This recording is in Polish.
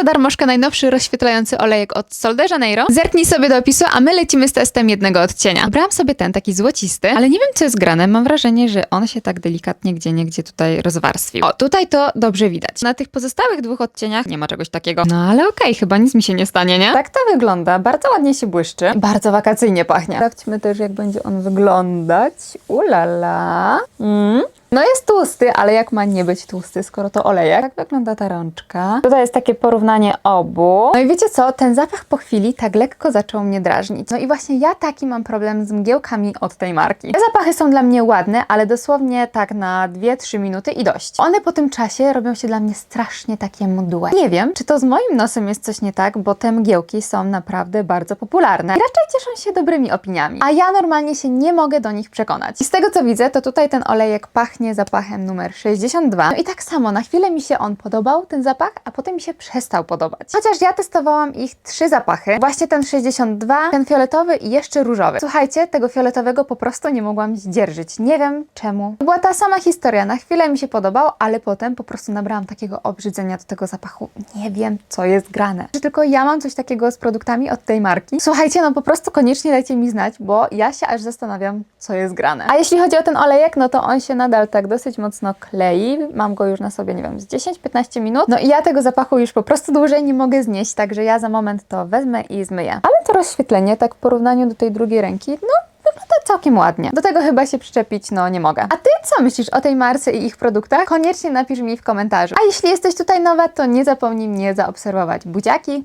za darmożkę najnowszy rozświetlający olejek od Sol de Janeiro. Zerknij sobie do opisu, a my lecimy z testem jednego odcienia. Brałam sobie ten, taki złocisty, ale nie wiem, co jest grane. Mam wrażenie, że on się tak delikatnie gdzie niegdzie tutaj rozwarstwił. O, tutaj to dobrze widać. Na tych pozostałych dwóch odcieniach nie ma czegoś takiego. No ale okej, chyba nic mi się nie stanie, nie? Tak to wygląda. Bardzo ładnie się błyszczy. Bardzo wakacyjnie pachnie. Sprawdźmy też, jak będzie on wyglądać. Ulala. Mm. No jest tłusty, ale jak ma nie być tłusty, skoro to olejek? Tak wygląda ta rączka. Tutaj jest takie porównanie obu. No i wiecie co? Ten zapach po chwili tak lekko zaczął mnie drażnić. No i właśnie ja taki mam problem z mgiełkami od tej marki. Te zapachy są dla mnie ładne, ale dosłownie tak na 2-3 minuty i dość. One po tym czasie robią się dla mnie strasznie takie mdłe. Nie wiem, czy to z moim nosem jest coś nie tak, bo te mgiełki są naprawdę bardzo popularne. I raczej cieszą się dobrymi opiniami. A ja normalnie się nie mogę do nich przekonać. I z tego co widzę, to tutaj ten olejek pachnie zapachem numer 62. No i tak samo, na chwilę mi się on podobał, ten zapach, a potem mi się przestał podobać. Chociaż ja testowałam ich trzy zapachy. Właśnie ten 62, ten fioletowy i jeszcze różowy. Słuchajcie, tego fioletowego po prostu nie mogłam zdzierżyć. Nie wiem czemu. To była ta sama historia. Na chwilę mi się podobał, ale potem po prostu nabrałam takiego obrzydzenia do tego zapachu. Nie wiem, co jest grane. Czy tylko ja mam coś takiego z produktami od tej marki? Słuchajcie, no po prostu koniecznie dajcie mi znać, bo ja się aż zastanawiam, co jest grane. A jeśli chodzi o ten olejek, no to on się nadal tak dosyć mocno klei. Mam go już na sobie, nie wiem, z 10-15 minut. No i ja tego zapachu już po prostu dłużej nie mogę znieść, także ja za moment to wezmę i zmyję. Ale to rozświetlenie, tak w porównaniu do tej drugiej ręki, no wygląda całkiem ładnie. Do tego chyba się przyczepić, no nie mogę. A ty co myślisz o tej marce i ich produktach? Koniecznie napisz mi w komentarzu. A jeśli jesteś tutaj nowa, to nie zapomnij mnie zaobserwować. Buziaki!